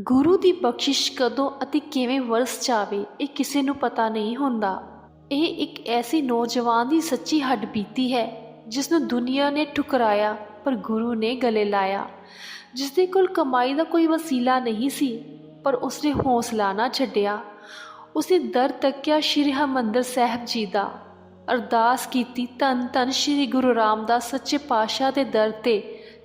ਗੁਰੂ ਦੀ ਬਖਸ਼ਿਸ਼ ਕਦੋਂ ਅਤੇ ਕਿਵੇਂ ਵਰਸ ਜਾਵੇ, ਇਹ ਕਿਸੇ ਨੂੰ ਪਤਾ ਨਹੀਂ ਹੁੰਦਾ। ਇਹ ਇੱਕ ਐਸੀ ਨੌਜਵਾਨ ਦੀ ਸੱਚੀ ਹੱਡਬੀਤੀ ਹੈ ਜਿਸ ਨੂੰ ਦੁਨੀਆ ਨੇ ਠੁਕਰਾਇਆ, ਪਰ ਗੁਰੂ ਨੇ ਗਲੇ ਲਾਇਆ। ਜਿਸ ਦੇ ਕੋਲ ਕਮਾਈ ਦਾ ਕੋਈ ਵਸੀਲਾ ਨਹੀਂ ਸੀ, ਪਰ ਉਸਨੇ ਹੌਸਲਾ ਨਾ ਛੱਡਿਆ। ਉਸਨੇ ਦਰ ਤੱਕਿਆ ਸ਼੍ਰੀ ਹਰਿਮੰਦਰ ਸਾਹਿਬ ਜੀ ਦਾ। ਅਰਦਾਸ ਕੀਤੀ ਧੰਨ ਧੰਨ ਸ਼੍ਰੀ ਗੁਰੂ ਰਾਮਦਾਸ ਸੱਚੇ ਪਾਤਸ਼ਾਹ ਦੇ ਦਰ ਤੇ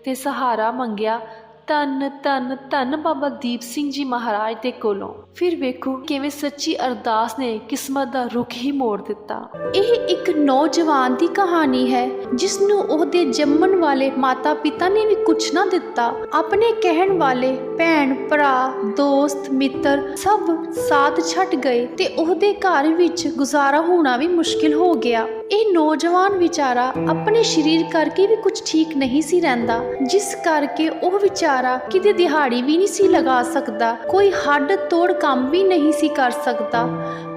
ਤੇ ਸਹਾਰਾ ਮੰਗਿਆ ਧੰਨ ਧੰਨ ਧੰਨ ਬਾਬਾ ਦੀਪ ਸਿੰਘ ਜੀ ਮਹਾਰਾਜ ਦੇ ਕੋਲੋਂ। ਫਿਰ ਵੇਖੋ ਕਿਵੇਂ ਸੱਚੀ ਅਰਦਾਸ ਨੇ ਕਿਸਮਤ ਦਾ ਰੁਖ ਹੀ ਮੋੜ ਦਿੱਤਾ। ਇਹ ਇੱਕ ਨੌਜਵਾਨ ਦੀ ਕਹਾਣੀ ਹੈ ਜਿਸ ਨੂੰ ਉਹਦੇ ਜੰਮਣ ਵਾਲੇ ਮਾਤਾ-ਪਿਤਾ ਨੇ ਵੀ ਕੁਝ ਨਾ ਦਿੱਤਾ। ਆਪਣੇ ਕਹਿਣ ਵਾਲੇ ਭੈਣ, ਭਰਾ, ਦੋਸਤ, ਮਿੱਤਰ ਸਭ ਸਾਥ ਛੱਡ ਗਏ ਤੇ ਉਹਦੇ ਘਰ ਵਿੱਚ ਗੁਜ਼ਾਰਾ ਹੋਣਾ ਵੀ ਮੁਸ਼ਕਿਲ ਹੋ ਗਿਆ। ਇਹ ਨੌਜਵਾਨ ਵਿਚਾਰਾ ਆਪਣੇ ਸਰੀਰ ਕਰਕੇ ਵੀ ਕੁਝ ਠੀਕ ਨਹੀਂ ਸੀ ਰਹਿੰਦਾ, ਜਿਸ ਕਰਕੇ ਉਹ ਵਿਚਾਰਾ ਕਿਤੇ ਦਿਹਾੜੀ ਵੀ ਨਹੀਂ ਸੀ ਲਗਾ ਸਕਦਾ, ਕੋਈ ਹੱਡ ਤੋੜ ਕੰਮ ਵੀ ਨਹੀਂ ਸੀ ਕਰ ਸਕਦਾ।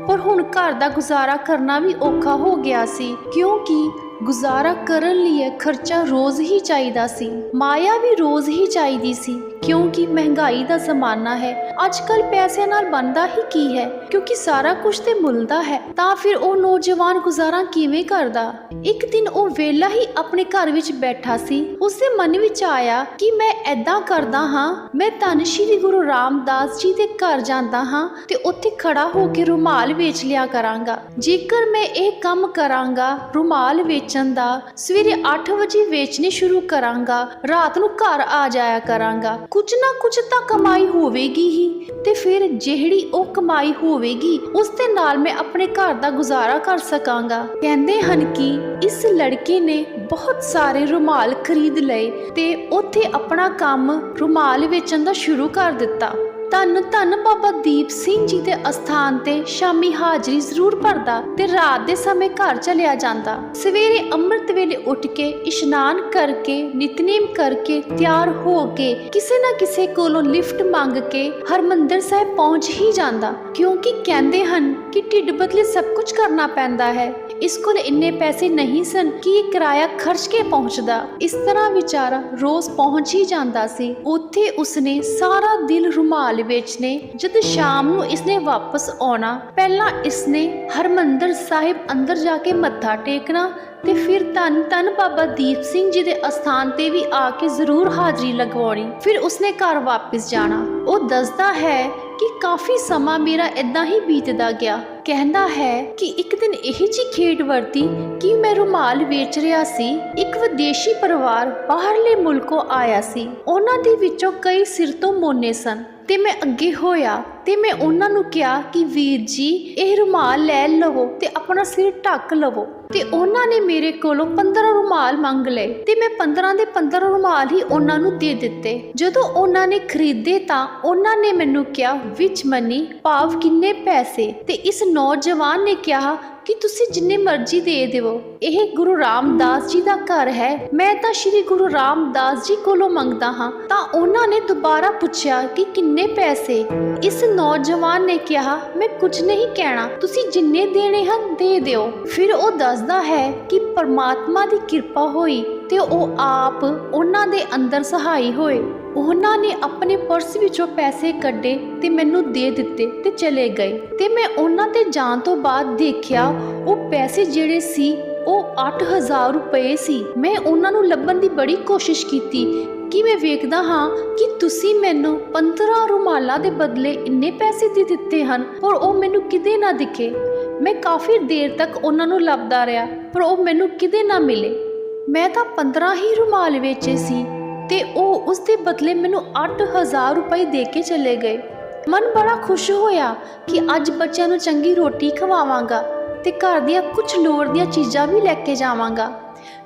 ਪਰ ਹੁਣ ਘਰ ਦਾ ਗੁਜ਼ਾਰਾ ਕਰਨਾ ਵੀ ਔਖਾ ਹੋ ਗਿਆ ਸੀ, ਕਿਉਂਕਿ ਗੁਜ਼ਾਰਾ ਕਰਨ ਲਈ ਖਰਚਾ ਰੋਜ਼ ਹੀ ਚਾਹੀਦਾ ਸੀ। ਮਾਇਆ ਵੀ ਰੋਜ਼ ਹੀ ਚਾਹੀਦੀ ਸੀ, ਕਿਉਂਕਿ ਮਹਿੰਗਾਈ ਦਾ ਜ਼ਮਾਨਾ ਹੈ। ਅੱਜ ਕੱਲ ਨਾਲ ਬਣਦਾ ਹੀ ਕੀ ਹੈ? ਕਿਉਂਕਿ ਸਾਰਾ ਕੁਝ ਤੇ ਮੁੱਲ ਹੈ, ਤਾਂ ਫਿਰ ਉਹ ਨੌਜਵਾਨ ਗੁਜ਼ਾਰਾ ਕਿਵੇਂ ਕਰਦਾ? ਇੱਕ ਦਿਨ ਉਹ ਵੇਲਾ ਹੀ ਆਪਣੇ ਘਰ ਵਿੱਚ ਬੈਠਾ ਸੀ। ਉਸਦੇ ਮਨ ਵਿੱਚ ਆਇਆ ਕਿ ਮੈਂ ਐਦਾਂ ਕਰਦਾ ਹਾਂ, ਮੈਂ ਧੰਨ ਸ਼੍ਰੀ ਗੁਰੂ ਰਾਮਦਾਸ ਜੀ ਦੇ ਘਰ ਜਾਂਦਾ ਹਾਂ ਤੇ ਉੱਥੇ ਖੜਾ ਹੋ ਕੇ ਰੁਮਾਲ ਵੇਚ ਲਿਆ ਕਰਾਂਗਾ। ਜੇਕਰ ਮੈਂ ਇਹ ਕੰਮ ਕਰਾਂਗਾ, ਰੁਮਾਲ ਵੇਚਣ ਦਾ। ਸਵੇਰੇ 8 ਵਜੇ ਵੇਚਣੇ ਸ਼ੁਰੂ ਕਰਾਂਗਾ। ਰਾਤ ਨੂੰ ਘਰ ਆ ਜਾਇਆ ਕਰਾਂਗਾ। ਕੁਝ ਨਾ ਕੁਝ ਤਾਂ ਕਮਾਈ ਹੋਵੇਗੀ ਹੀ। ਤੇ ਫਿਰ ਜਿਹੜੀ ਉਹ ਕਮਾਈ ਹੋਵੇਗੀ, ਉਸ ਦੇ ਨਾਲ ਮੈਂ ਆਪਣੇ ਘਰ ਦਾ ਗੁਜ਼ਾਰਾ ਕਰ ਸਕਾਂਗਾ। ਕਹਿੰਦੇ ਹਨ ਕਿ ਇਸ ਲੜਕੇ ਨੇ ਬਹੁਤ ਸਾਰੇ ਰੁਮਾਲ ਖਰੀਦ ਲਏ ਤੇ ਉੱਥੇ ਆਪਣਾ ਕੰਮ ਰੁਮਾਲ ਵੇਚਣ ਦਾ ਸ਼ੁਰੂ ਕਰ ਦਿੱਤਾ। ਧੰਨ ਧੰਨ ਬਾਬਾ ਦੀਪ ਸਿੰਘ ਜੀ ਦੇ ਅਸਥਾਨ ਤੇ ਸ਼ਾਮੀ ਹਾਜ਼ਰੀ ਜ਼ਰੂਰ ਭਰਦਾ ਤੇ ਰਾਤ ਦੇ ਸਮੇਂ ਘਰ ਚਲਿਆ ਜਾਂਦਾ। ਸਵੇਰੇ ਅੰਮ੍ਰਿਤ ਵੇਲੇ ਉੱਠ ਕੇ ਇਸ਼ਨਾਨ ਕਰਕੇ, ਨਿਤਨੇਮ ਕਰਕੇ ਤਿਆਰ ਹੋ ਕੇ ਕਿਸੇ ਨਾ ਕਿਸੇ ਕੋਲੋਂ ਲਿਫਟ ਮੰਗ ਕੇ ਹਰਮੰਦਰ ਸਾਹਿਬ ਪਹੁੰਚ ਹੀ ਜਾਂਦਾ। ਕਿਉਂਕਿ ਕਹਿੰਦੇ ਹਨ ਕਿ ਢਿੱਡ ਬਦਲੇ ਸਭ ਕੁਝ ਕਰਨਾ ਪੈਂਦਾ ਹੈ। ਇਸ ਕੋਲ ਇੰਨੇ ਪੈਸੇ ਨਹੀਂ ਸਨ, ਕਿ ਕਿਰਾਇਆ ਖਰਚ ਕੇ ਪਹੁੰਚਦਾ? ਇਸ ਤਰ੍ਹਾਂ ਵਿਚਾਰਾ ਰੋਜ਼ ਪਹੁੰਚ ਹੀ ਜਾਂਦਾ ਸੀ। ਉੱਥੇ ਉਸਨੇ ਸਾਰਾ ਦਿਨ ਰੁਮਾਲ ਵੇਚਨੇ ਜਦ ਸ਼ਾਮ ਨੂੰ ਇਸਨੇ ਵਾਪਸ ਆਉਣਾ, ਪਹਿਲਾਂ ਇਸਨੇ ਹਰਮੰਦਰ ਸਾਹਿਬ ਅੰਦਰ ਜਾ ਕੇ ਮੱਥਾ ਟੇਕਣਾ ਤੇ ਫਿਰ ਧੰਨ ਧੰਨ ਬਾਬਾ ਦੀਪ ਸਿੰਘ ਜੀ ਦੇ ਅਸਥਾਨ ਤੇ ਵੀ ਆ ਕੇ ਜ਼ਰੂਰ ਹਾਜ਼ਰੀ ਲਗਵਾਉਣੀ। ਫਿਰ ਉਸਨੇ ਘਰ ਵਾਪਸ ਜਾਣਾ। ਉਹ ਦੱਸਦਾ ਹੈ ਕਿ ਕਾਫੀ ਸਮਾਂ ਮੇਰਾ ਇਦਾਂ ਹੀ ਬੀਤਦਾ ਗਿਆ। ਕਹਿੰਦਾ ਹੈ ਕਿ ਇੱਕ ਦਿਨ ਇਹ ਜੀ ਖੇਡ ਵਰਤੀ ਕਿ ਮੈਂ ਰੁਮਾਲ ਵੇਚ ਰਿਹਾ ਸੀ। ਇੱਕ ਵਿਦੇਸ਼ੀ ਪਰਿਵਾਰ ਬਾਹਰਲੇ ਮੁਲਕੋਂ ਆਇਆ ਸੀ। ਉਹਨਾਂ ਦੇ ਵਿੱਚੋਂ ਕਈ ਸਿਰ ਤੋਂ ਮੋਨੇ ਸਨ। ਤੇ ਮੈਂ ਅੱਗੇ ਹੋਇਆ ਤੇ ਮੈਂ ਉਹਨਾਂ ਨੂੰ ਕਿਹਾ ਕਿ ਵੀਰ ਜੀ, ਇਹ ਰੁਮਾਲ ਲੈ ਲਵੋ ਤੇ ਆਪਣਾ ਸਿਰ ਢੱਕ ਲਵੋ। ਤੇ ਉਹਨਾਂ ਨੇ ਮੇਰੇ ਕੋਲੋਂ 15 ਰੁਮਾਲ ਮੰਗ ਲਏ ਤੇ ਮੈਂ 15 ਦੇ 15 ਰੁਮਾਲ ਹੀ ਉਹਨਾਂ ਨੂੰ ਦੇ ਦਿੱਤੇ। ਜਦੋਂ ਉਹਨਾਂ ਨੇ ਖਰੀਦੇ ਤਾਂ ਉਹਨਾਂ ਨੇ ਮੈਨੂੰ ਕਿਹਾ, ਵਿੱਚ ਮਨੀ, ਭਾਵ ਕਿੰਨੇ ਪੈਸੇ? ਤੇ ਇਸ ਨੌਜਵਾਨ ਨੇ ਕਿਹਾ ਕਿ ਤੁਸੀਂ ਜਿੰਨੇ ਮਰਜ਼ੀ ਦੇ ਦਿਵੋ। ਇਹ ਗੁਰੂ ਰਾਮਦਾਸ ਜੀ ਦਾ ਘਰ ਹੈ। ਮੈਂ ਤਾਂ ਸ਼੍ਰੀ ਗੁਰੂ ਰਾਮਦਾਸ ਜੀ ਕੋਲੋਂ ਮੰਗਦਾ ਹਾਂ। ਤਾਂ ਉਹਨਾਂ ਨੇ ਦੁਬਾਰਾ ਪੁੱਛਿਆ ਕਿ ਕਿੰਨੇ ਪੈਸੇ? ਇਸ ਨੌਜਵਾਨ ਨੇ ਕਿਹਾ, ਮੈਂ ਕੁਝ ਨਹੀਂ ਕਹਿਣਾ। ਤੁਸੀਂ ਜਿੰਨੇ ਦੇਣੇ ਹਨ, ਦੇ ਦਿਓ। ਫਿਰ ਉਹ ਦੱਸਦਾ ਹੈ ਕਿ ਪਰਮਾਤਮਾ ਦੀ ਕਿਰਪਾ ਹੋਈ ਤੇ ਉਹ ਆਪ ਉਹਨਾਂ ਦੇ ਅੰਦਰ ਸਹਾਈ ਹੋਏ। ਉਹਨਾਂ ਨੇ ਆਪਣੇ ਪਰਸ ਵਿੱਚੋਂ ਪੈਸੇ ਕੱਢੇ ਤੇ ਮੈਨੂੰ ਦੇ ਦਿੱਤੇ ਤੇ ਚਲੇ ਗਏ। ਤੇ ਮੈਂ ਉਹਨਾਂ ਤੇ ਜਾਣ ਤੋਂ ਬਾਅਦ ਦੇਖਿਆ, ਉਹ ਪੈਸੇ ਜਿਹੜੇ ਸੀ, ਉਹ 8000 ਰੁਪਏ ਸੀ। ਮੈਂ ਉਹਨਾਂ ਨੂੰ ਲੱਭਣ ਦੀ ਬੜੀ ਕੋਸ਼ਿਸ਼ ਕੀਤੀ। ਕਿ ਮੈਂ ਵੇਖਦਾ ਹਾਂ ਕਿ ਤੁਸੀਂ ਮੈਨੂੰ 15 ਰੁਮਾਲਾਂ ਦੇ ਬਦਲੇ ਇੰਨੇ ਪੈਸੇ ਦੇ ਦਿੱਤੇ ਹਨ, ਪਰ ਉਹ ਮੈਨੂੰ ਕਿਤੇ ਨਾ ਦਿਖੇ। ਮੈਂ ਕਾਫੀ ਦੇਰ ਤੱਕ ਉਹਨਾਂ ਨੂੰ ਲੱਭਦਾ ਰਿਹਾ, ਪਰ ਉਹ ਮੈਨੂੰ ਕਿਤੇ ਨਾ ਮਿਲੇ। ਮੈਂ ਤਾਂ 15 ਹੀ ਰੁਮਾਲ ਵੇਚੇ ਸੀ। ਤੇ ਉਹ ਉਸ ਦੇ ਬਦਲੇ ਮੈਨੂੰ 8000 ਰੁਪਏ ਦੇ ਕੇ ਚਲੇ ਗਏ। ਮਨ ਬੜਾ ਖੁਸ਼ ਹੋਇਆ ਕਿ ਅੱਜ ਬੱਚਿਆਂ ਨੂੰ ਚੰਗੀ ਰੋਟੀ ਖਵਾਵਾਂਗਾ ਤੇ ਘਰ ਦੀਆਂ ਕੁਝ ਲੋੜ ਦੀਆਂ ਚੀਜ਼ਾਂ ਵੀ ਲੈ ਕੇ ਜਾਵਾਂਗਾ।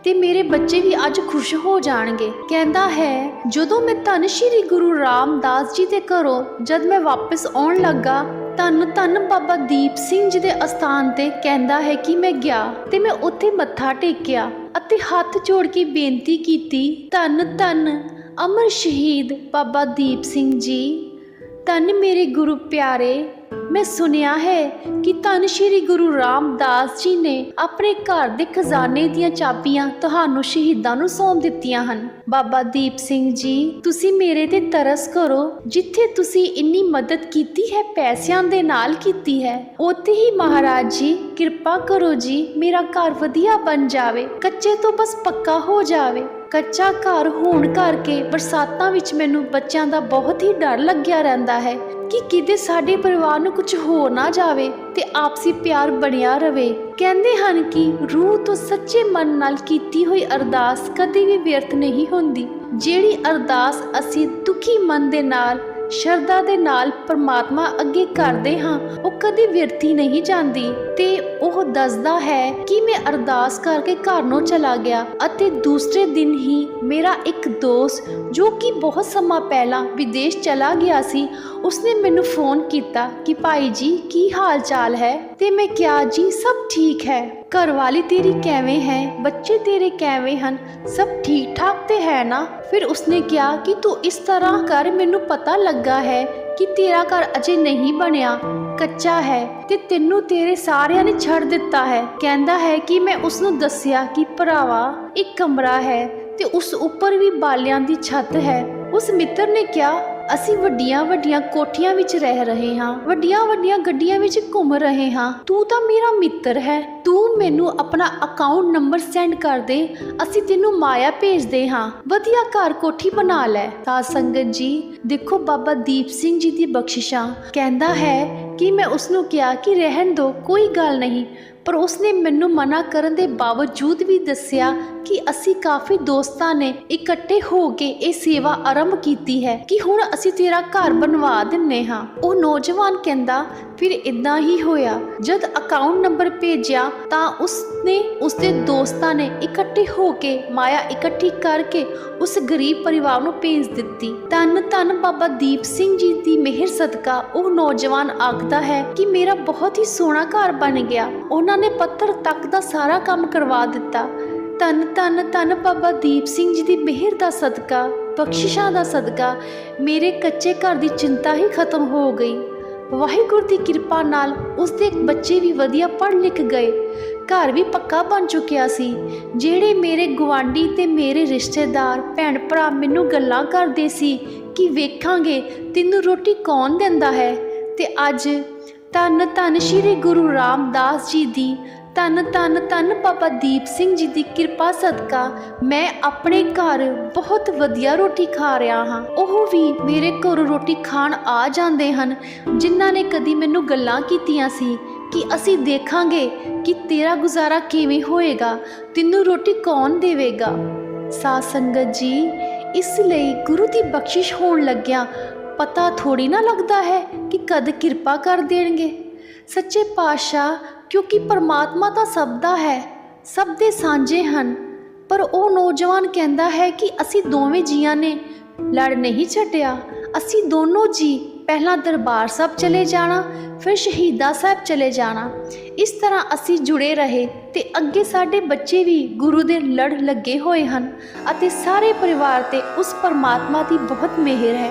ਤੇ ਮੇਰੇ ਬੱਚੇ ਵੀ ਅੱਜ ਖੁਸ਼ ਹੋ ਜਾਣਗੇ। ਕਹਿੰਦਾ ਹੈ, ਜਦੋਂ ਮੈਂ ਧੰਨ ਸ਼੍ਰੀ ਗੁਰੂ ਰਾਮਦਾਸ ਜੀ ਦੇ ਘਰੋਂ ਜਦ ਮੈਂ ਵਾਪਸ ਆਉਣ ਲੱਗਾ ਧੰਨ ਧੰਨ ਬਾਬਾ ਦੀਪ ਸਿੰਘ ਜੀ ਦੇ ਅਸਥਾਨ ਤੇ ਕਹਿੰਦਾ ਹੈ ਕਿ ਮੈਂ ਗਿਆ ਤੇ ਮੈਂ ਉੱਥੇ ਮੱਥਾ ਟੇਕਿਆ ਅਤੇ ਹੱਥ ਜੋੜ ਕੇ ਬੇਨਤੀ ਕੀਤੀ, ਧੰਨ ਧੰਨ ਅਮਰ ਸ਼ਹੀਦ ਬਾਬਾ ਦੀਪ ਸਿੰਘ ਜੀ। ਧੰਨ ਮੇਰੇ ਗੁਰੂ ਪਿਆਰੇ ਮੈਂ ਸੁਣਿਆ ਹੈ ਕਿ ਧੰਨ ਸ਼੍ਰੀ ਗੁਰੂ ਰਾਮਦਾਸ ਜੀ ਨੇ ਆਪਣੇ ਘਰ ਦੇ ਖਜ਼ਾਨੇ ਦੀਆਂ ਚਾਬੀਆਂ ਤੁਹਾਨੂੰ ਸ਼ਹੀਦਾਂ ਨੂੰ ਸੌਂਪ ਦਿੱਤੀਆਂ ਹਨ। ਬਾਬਾ ਦੀਪ ਸਿੰਘ ਜੀ, ਤੁਸੀਂ ਮੇਰੇ ਤੇ ਤਰਸ ਕਰੋ, ਜਿੱਥੇ ਤੁਸੀਂ ਇੰਨੀ ਮਦਦ ਕੀਤੀ ਹੈ, ਪੈਸਿਆਂ ਦੇ ਨਾਲ ਕੀਤੀ ਹੈ। ਉੱਥੇ ਹੀ ਮਹਾਰਾਜ ਜੀ, ਕਿਰਪਾ ਕਰੋ ਜੀ, ਮੇਰਾ ਘਰ ਵਧੀਆ ਬਣ ਜਾਵੇ, ਕੱਚੇ ਤੋਂ ਬਸ ਪੱਕਾ ਹੋ ਜਾਵੇ। ਕੱਚਾ ਘਰ ਹੋਣ ਕਰਕੇ ਬਰਸਾਤਾਂ ਵਿੱਚ ਮੈਨੂੰ ਬੱਚਿਆਂ ਦਾ ਬਹੁਤ ਹੀ ਡਰ ਲੱਗਿਆ ਰਹਿੰਦਾ ਹੈ। ਕਿ ਕਿਤੇ ਸਾਡੇ ਪਰਿਵਾਰ ਨੂੰ ਕੁਝ ਹੋ ਨਾ ਜਾਵੇ ਤੇ ਆਪਸੀ ਪਿਆਰ ਬਣਿਆ ਰਵੇ। ਕਹਿੰਦੇ ਹਨ ਕਿ ਰੂਹ ਤੋਂ ਸੱਚੇ ਮਨ ਨਾਲ ਕੀਤੀ ਹੋਈ ਅਰਦਾਸ ਕਦੇ ਵੀ ਵਿਅਰਥ ਨਹੀਂ ਹੁੰਦੀ। ਜਿਹੜੀ ਅਰਦਾਸ ਅਸੀਂ ਦੁਖੀ ਮਨ ਦੇ ਨਾਲ, ਸ਼ਰਧਾ ਦੇ ਨਾਲ ਪਰਮਾਤਮਾ ਅੱਗੇ ਕਰਦੇ ਹਾਂ, ਉਹ ਕਦੇ ਵਿਅਰਥੀ ਨਹੀਂ ਜਾਂਦੀ। ਤੇ ਉਹ ਦੱਸਦਾ ਹੈ ਕਿ ਮੈਂ ਅਰਦਾਸ ਕਰਕੇ ਘਰ ਨੂੰ ਚਲਾ ਗਿਆ ਅਤੇ ਦੂਸਰੇ ਦਿਨ ਹੀ ਮੇਰਾ ਇੱਕ ਦੋਸਤ, ਜੋ ਕਿ ਬਹੁਤ ਸਮਾਂ ਪਹਿਲਾਂ ਵਿਦੇਸ਼ ਚਲਾ ਗਿਆ ਸੀ ਉਸਨੇ ਮੈਨੂੰ ਫੋਨ ਕੀਤਾ ਕਿ ਭਾਈ ਜੀ, ਕੀ ਹਾਲ ਚਾਲ ਹੈ? ਤੇ ਮੈਂ ਕਿਹਾ, ਜੀ, ਸਭ ਠੀਕ ਹੈ। ਘਰ ਵਾਲੀ ਤੇਰੀ ਕਿਵੇਂ ਹੈ? ਬੱਚੇ ਤੇਰੇ ਕਿਵੇਂ ਹਨ? ਸਭ ਠੀਕ ਠਾਕ ਤੇ ਹੈ ਨਾ? ਫਿਰ ਉਸਨੇ ਕਿਹਾ ਕਿ ਤੂੰ ਇਸ ਤਰ੍ਹਾਂ ਕਰ, ਮੈਨੂੰ ਪਤਾ ਲੱਗਾ ਹੈ ਕਿ ਤੇਰਾ ਘਰ ਅਜੇ ਨਹੀਂ ਬਣਿਆ। ਕੱਚਾ ਹੈ ਤੇ ਤੈਨੂੰ ਤੇਰੇ ਸਾਰਿਆਂ ਨੇ ਛੱਡ ਦਿੱਤਾ ਹੈ। ਕਹਿੰਦਾ ਹੈ ਕਿ ਮੈਂ ਉਸ ਨੂੰ ਦੱਸਿਆ ਕਿ ਭਰਾਵਾ, ਇੱਕ ਕਮਰਾ ਹੈ ਤੇ ਉਸ ਉੱਪਰ ਵੀ ਬਾਲਿਆਂ ਦੀ ਛੱਤ ਹੈ। ਉਸ ਮਿੱਤਰ ਨੇ ਕਿਹਾ ਅਸੀਂ ਵੱਡੀਆਂ ਵੱਡੀਆਂ ਕੋਠੀਆਂ ਵਿੱਚ ਰਹਿ ਰਹੇ ਹਾਂ, ਵੱਡੀਆਂ ਵੱਡੀਆਂ ਗੱਡੀਆਂ ਵਿੱਚ ਘੁੰਮ ਰਹੇ ਹਾਂ। ਤੂੰ ਤਾਂ ਮੇਰਾ ਮਿੱਤਰ ਹੈ। ਤੂੰ ਮੈਨੂੰ ਆਪਣਾ ਅਕਾਊਂਟ ਨੰਬਰ ਸੈਂਡ ਕਰ ਦੇ। ਅਸੀਂ ਤੈਨੂੰ ਮਾਇਆ ਭੇਜਦੇ ਹਾਂ। ਵਧੀਆ ਘਰ ਕੋਠੀ ਬਣਾ ਲੈ। ਤਾਂ ਸੰਗਤ ਜੀ, ਦੇਖੋ ਬਾਬਾ ਦੀਪ ਸਿੰਘ ਜੀ ਦੀ ਬਖਸ਼ਿਸ਼ਾਂ। ਕਹਿੰਦਾ ਹੈ ਕਿ ਮੈਂ ਉਸ ਨੂੰ ਕਿਹਾ ਕਿ ਰਹਿਣ ਦੋ, ਕੋਈ ਗੱਲ ਨਹੀਂ। ਪਰ ਉਸਨੇ ਮੈਨੂੰ ਮਨਾ ਕਰਨ ਦੇ ਬਾਵਜੂਦ ਵੀ ਦੱਸਿਆ ਕਿ ਅਸੀਂ ਕਾਫੀ ਦੋਸਤਾਂ ਨੇ ਇਕੱਠੇ ਹੋ ਕੇ ਇਹ ਸੇਵਾ ਆਰੰਭ ਕੀਤੀ ਹੈ ਕਿ ਹੁਣ ਅਸੀਂ ਤੇਰਾ ਘਰ ਬਣਵਾ ਦਿੰਨੇ ਹਾਂ। ਉਹ ਨੌਜਵਾਨ ਕਹਿੰਦਾ, ਫਿਰ ਇਦਾਂ ਹੀ ਹੋਇਆ। ਜਦ ਅਕਾਊਂਟ ਨੰਬਰ ਭੇਜਿਆ ਤਾਂ ਉਸਨੇ ਉਸਦੇ ਦੋਸਤਾਂ ਨੇ ਇਕੱਠੇ ਹੋ ਕੇ ਮਾਇਆ ਇਕੱਠੀ ਕਰਕੇ ਉਸ ਗਰੀਬ ਪਰਿਵਾਰ ਨੂੰ ਭੇਜ ਦਿੱਤੀ। ਤਨ ਧੰਨ ਬਾਬਾ ਦੀਪ ਸਿੰਘ ਜੀ ਦੀ ਮਿਹਰ ਸਦਕਾ ਉਹ ਨੌਜਵਾਨ ਆਖਦਾ ਹੈ ਕਿ ਮੇਰਾ ਬਹੁਤ ਹੀ ਸੋਹਣਾ ਘਰ ਬਣ ਗਿਆ। ਉਹਨਾਂ ਨੇ ਪੱਥਰ ਤੱਕ ਦਾ ਸਾਰਾ ਕੰਮ ਕਰਵਾ ਦਿੱਤਾ। ਧੰਨ ਧੰਨ ਧੰਨ ਬਾਬਾ ਦੀਪ ਸਿੰਘ ਜੀ ਦੀ ਮਿਹਰ ਦਾ ਸਦਕਾ, ਬਖਸ਼ਿਸ਼ਾਂ ਦਾ ਸਦਕਾ, ਮੇਰੇ ਕੱਚੇ ਘਰ ਦੀ ਚਿੰਤਾ ਹੀ ਖਤਮ ਹੋ ਗਈ। ਵਾਹਿਗੁਰੂ ਦੀ ਕਿਰਪਾ ਨਾਲ ਉਸਦੇ ਬੱਚੇ ਵੀ ਵਧੀਆ ਪੜ੍ਹ ਲਿਖ ਗਏ। ਘਰ ਵੀ ਪੱਕਾ ਬਣ ਚੁੱਕਿਆ ਸੀ। ਜਿਹੜੇ ਮੇਰੇ ਗੁਆਂਢੀ ਤੇ ਮੇਰੇ ਰਿਸ਼ਤੇਦਾਰ ਭੈਣ ਭਰਾ ਮੈਨੂੰ ਗੱਲਾਂ ਕਰਦੇ ਸੀ ਕਿ ਵੇਖਾਂਗੇ, ਤੈਨੂੰ ਰੋਟੀ ਕੌਣ ਦਿੰਦਾ ਹੈ? ਤੇ ਅੱਜ ਧੰਨ ਧੰਨ ਸ਼੍ਰੀ ਗੁਰੂ ਰਾਮਦਾਸ ਜੀ ਦੀ, ਧੰਨ ਧੰਨ ਧੰਨ ਬਾਬਾ ਦੀਪ ਸਿੰਘ ਜੀ ਦੀ ਕਿਰਪਾ ਸਦਕਾ ਮੈਂ ਆਪਣੇ ਘਰ ਬਹੁਤ ਵਧੀਆ ਰੋਟੀ ਖਾ ਰਿਹਾ ਹਾਂ। ਉਹ ਵੀ ਮੇਰੇ ਘਰ ਰੋਟੀ ਖਾਣ ਆ ਜਾਂਦੇ ਹਨ, ਜਿਨ੍ਹਾਂ ਨੇ ਕਦੀ ਮੈਨੂੰ ਗੱਲਾਂ ਕੀਤੀਆਂ ਸੀ ਕਿ ਅਸੀਂ ਦੇਖਾਂਗੇ ਕਿ ਤੇਰਾ ਗੁਜ਼ਾਰਾ ਕਿਵੇਂ ਹੋਏਗਾ, ਤੈਨੂੰ ਰੋਟੀ ਕੌਣ ਦੇਵੇਗਾ। ਸਾਧ ਸੰਗਤ ਜੀ, ਇਸ ਲਈ ਗੁਰੂ ਦੀ ਬਖਸ਼ਿਸ਼ ਹੋਣ ਲੱਗਿਆ ਪਤਾ ਥੋੜੀ ਨਾ ਲੱਗਦਾ ਹੈ ਕਿ ਕਦ ਕਿਰਪਾ ਕਰ ਦੇਣਗੇ। ਸੱਚੇ ਪਾਤਸ਼ਾਹ, ਕਿਉਂਕਿ ਪਰਮਾਤਮਾ ਤਾਂ ਸਭ ਦਾ ਹੈ, ਸਭ ਦੇ ਸਾਂਝੇ ਹਨ। ਪਰ ਉਹ ਨੌਜਵਾਨ ਕਹਿੰਦਾ ਹੈ ਕਿ ਅਸੀਂ ਦੋਵੇਂ ਜੀਆਂ ਨੇ ਲੜ ਨਹੀਂ ਛੱਡਿਆ। ਅਸੀਂ ਦੋਨੋਂ ਜੀ ਪਹਿਲਾਂ ਦਰਬਾਰ ਸਾਹਿਬ ਚਲੇ ਜਾਣਾ, ਫਿਰ ਸ਼ਹੀਦਾ ਸਾਹਿਬ ਚਲੇ ਜਾਣਾ। ਇਸ ਤਰ੍ਹਾਂ ਅਸੀਂ ਜੁੜੇ ਰਹੇ ਤੇ ਅੱਗੇ ਸਾਡੇ ਬੱਚੇ ਵੀ ਗੁਰੂ ਦੇ ਲੜ ਲੱਗੇ ਹੋਏ ਹਨ ਅਤੇ ਸਾਰੇ ਪਰਿਵਾਰ ਤੇ ਉਸ ਪਰਮਾਤਮਾ ਦੀ ਬਹੁਤ ਮਿਹਰ ਹੈ।